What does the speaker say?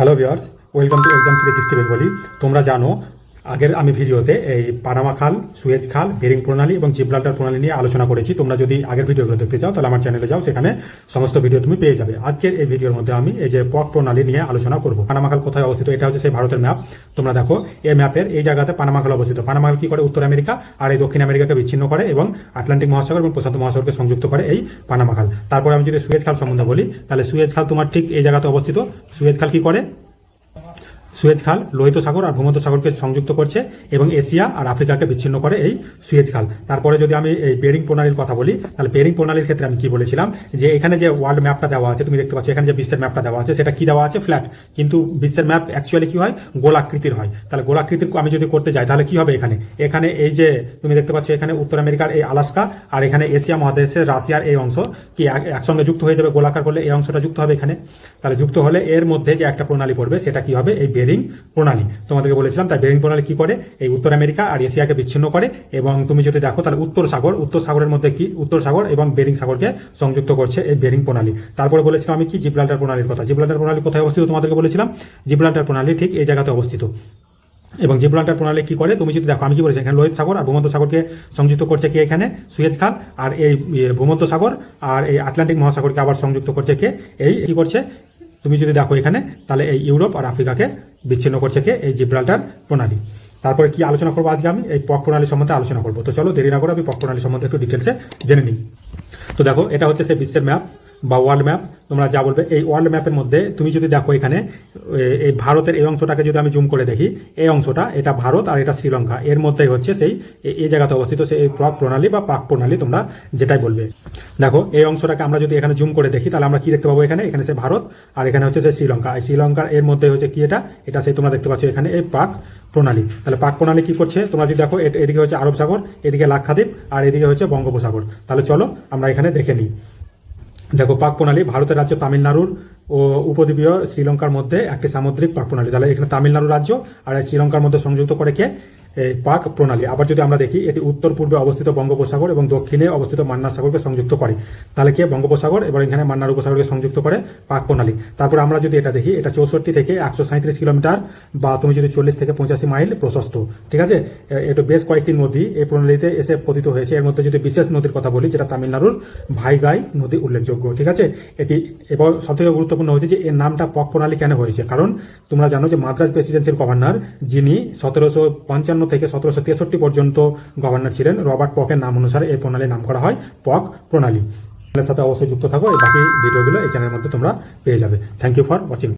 Hello viewers welcome to exam three sixty Bengali তোমরা জানো আগের আমি ভিডিওতে এই পানামা খাল, সুয়েজ খাল বেরিং প্রণালী এবং জিব্রাল্টার প্রণালী নিয়ে আলোচনা করেছি। তোমরা যদি আগের ভিডিওগুলো দেখতে চাও, তাহলে আমার চ্যানেলে যাও, সেখানে সমস্ত ভিডিও তুমি পেয়ে যাবে। আজকের এই ভিডিওর মধ্যে আমি এই যে পক প্রণালী নিয়ে আলোচনা করব। পানামা খাল কোথায় অবস্থিত? এটা হচ্ছে সেই ভারতের ম্যাপ। তোমরা দেখো, এই ম্যাপের এই জায়গাতে পানামা খাল অবস্থিত। পানামা খাল কি করে? উত্তর আমেরিকা আর এই দক্ষিণ আমেরিকাকে বিচ্ছিন্ন করে এবং আটলান্টিক মহাসাগর এবং প্রশান্ত মহাসাগরকে সংযুক্ত করে এই পানামা খাল। তারপরে আমি যদি সুয়েজ খাল সম্বন্ধে বলি, তাহলে সুয়েজ খাল তোমার ঠিক এই জায়গাতে অবস্থিত? সুয়েজ খাল কি করে? সুয়েজ খাল, লোহিত সাগর আর ভূমধ্য সাগরকে সংযুক্ত করছে এবং এশিয়া আর আফ্রিকাকে বিচ্ছিন্ন করে এই সুয়েজ খাল। তারপরে যদি আমি এই বেরিং প্রণালীর কথা বলি, তাহলে বেরিং প্রণালীর ক্ষেত্রে আমি কি বলেছিলাম? যে এখানে যে ওয়ার্ল্ড ম্যাপটা দেওয়া আছে, তুমি দেখতে পাচ্ছ এখানে যে বিশ্বের ম্যাপটা দেওয়া আছে, সেটা কি দেওয়া আছে? ফ্ল্যাট কিন্তু বিশ্বের ম্যাপ অ্যাকচুয়ালি কি হয়? গোলাকৃতির হয়। তাহলে গোলাকৃতির আমি যদি করতে যাই, তাহলে কি হবে এখানে? এখানে এই যে তুমি দেখতে পাচ্ছ, এখানে উত্তর আমেরিকার এই আলাস্কা আর এখানে এশিয়া মহাদেশের রাশিয়ার এই অংশ, কি এক- একসঙ্গে যুক্ত হয়ে যাবে গোলাকার করলে এই অংশটা যুক্ত হবে এখানে? তাহলে যুক্ত হলে এর মধ্যে যে একটা প্রণালী পড়বে, সেটা কি হবে? এই বেরিং প্রণালী। তোমাদেরকে বলেছিলাম, তাই বেরিং প্রণালী কি করে? এই উত্তর আমেরিকা আর এশিয়াকে বিচ্ছিন্ন করে এবং তুমি যদি দেখো, তাহলে উত্তর সাগর, উত্তর সাগরের মধ্যে কি? উত্তর সাগর এবং বেরিং সাগরকে সংযুক্ত করছে এই বেরিং প্রণালী। তারপরে বলেছিলাম আমি কি? জিব্রাল্টার প্রণালীর কথা। জিব্রাল্টার প্রণালী কোথায় অবস্থিত তোমাদেরকে বলেছিলাম? জিব্রাল্টার প্রণালী ঠিক এই জায়গাতে অবস্থিত। এবং জিব্রাল্টার প্রণালী কি করে? তুমি যদি দেখো, আমি কি বলেছি? এখানে লোহিত সাগর আর ভূমধ্য সাগরকে সংযুক্ত করছে কে এখানে? সুয়েজ খাল। আর এই ভূমধ্য সাগর আর এই আটলান্টিক মহাসাগরকে আবার সংযুক্ত করছে কে? এই কি করছে? তুমি যদি দেখো এখানে, তাহলে এই ইউরোপ আর আফ্রিকাকে বিচ্ছিন্ন করছে কে? এই জিব্রাল্টার প্রণালী। তারপরে কি আলোচনা করব আজকে আমি? এই পক প্রণালী সম্বন্ধে আলোচনা করব। তো চলো দেরি না করে আমি পক প্রণালী সম্বন্ধে একটু ডিটেলসে জেনে নিই। তো দেখো, এটা হচ্ছে সেই বিশ্বের ম্যাপ বা ওয়ার্ল্ড ম্যাপ তোমরা যা বলবে, এই ওয়ার্ল্ড ম্যাপের মধ্যে তুমি যদি দেখো এখানে এই ভারতের এই অংশটাকে যদি আমি জুম করে দেখি, এই অংশটা এটা ভারত আর এটা শ্রীলঙ্কা। এর মধ্যেই হচ্ছে সেই এই জায়গাতে অবস্থিত সেই প্রক প্রণালী বা পাক প্রণালী তোমরা যেটাই বলবে। দেখো, এই অংশটাকে আমরা যদি এখানে জুম করে দেখি, তাহলে আমরা কি দেখতে পাবো এখানে? এখানে সে ভারত আর এখানে হচ্ছে সে শ্রীলঙ্কা। এই শ্রীলঙ্কার এর মধ্যে হচ্ছে কি এটা? এটা সেই তোমরা দেখতে পাচ্ছ এখানে এই পাক প্রণালী। তাহলে পাক প্রণালী কি করছে? তোমরা যদি দেখো এদিকে হচ্ছে আরব সাগর, এদিকে লাক্ষাদ্বীপ আর এদিকে হচ্ছে বঙ্গোপসাগর। তাহলে চলো আমরা এখানে দেখে নিই। দেখো, পাক প্রণালী, ভারতের রাজ্য তামিলনাড়ুর ও উপদ্বীপীয় শ্রীলঙ্কার মধ্যে একটি সামুদ্রিক পাক প্রণালী। তাহলে এখানে তামিলনাড়ু রাজ্য আর শ্রীলঙ্কার মধ্যে সংযুক্ত করে কে? পাক প্রণালী। আবার যদি আমরা দেখি, এটি উত্তর পূর্বে অবস্থিত বঙ্গোপসাগর এবং দক্ষিণে অবস্থিত মান্নার সাগরকে সংযুক্ত করে। তাহলে কে বঙ্গোপসাগর? এবং এখানে মান্নার উপসাগরকে সংযুক্ত করে পাক প্রণালী। তারপর আমরা যদি এটা দেখি, এটা চৌষট্টি থেকে একশো সাঁত্রিশ কিলোমিটার বা তুমি যদি চল্লিশ থেকে পঁচাশি মাইল প্রশস্ত। ঠিক আছে? এটা বেশ কয়েকটি নদী এই প্রণালীতে এসে পতিত হয়েছে। এর মধ্যে যদি বিশেষ নদীর কথা বলি, যেটা তামিলনাড়ুর ভাইগাই নদী উল্লেখযোগ্য। ঠিক আছে? এটি এবার সবথেকে গুরুত্বপূর্ণ হয়েছে যে, এর নামটা পক প্রণালী কেন হয়েছে? কারণ তোমরা জানো যে মাদ্রাজ প্রেসিডেন্সির গভর্নর, যিনি সতেরোশো পঞ্চান্ন থেকে সতেরোশো তেষট্টি পর্যন্ত গভর্নর ছিলেন। রবার্ট পকের নাম অনুসারে এই প্রণালীর নাম করা হয় পক প্রণালী। সাথে অবশ্যই যুক্ত থাকো, এই বাকি ভিডিওগুলো এই চ্যানেলের মধ্যে তোমরা পেয়ে যাবে। Thank you for watching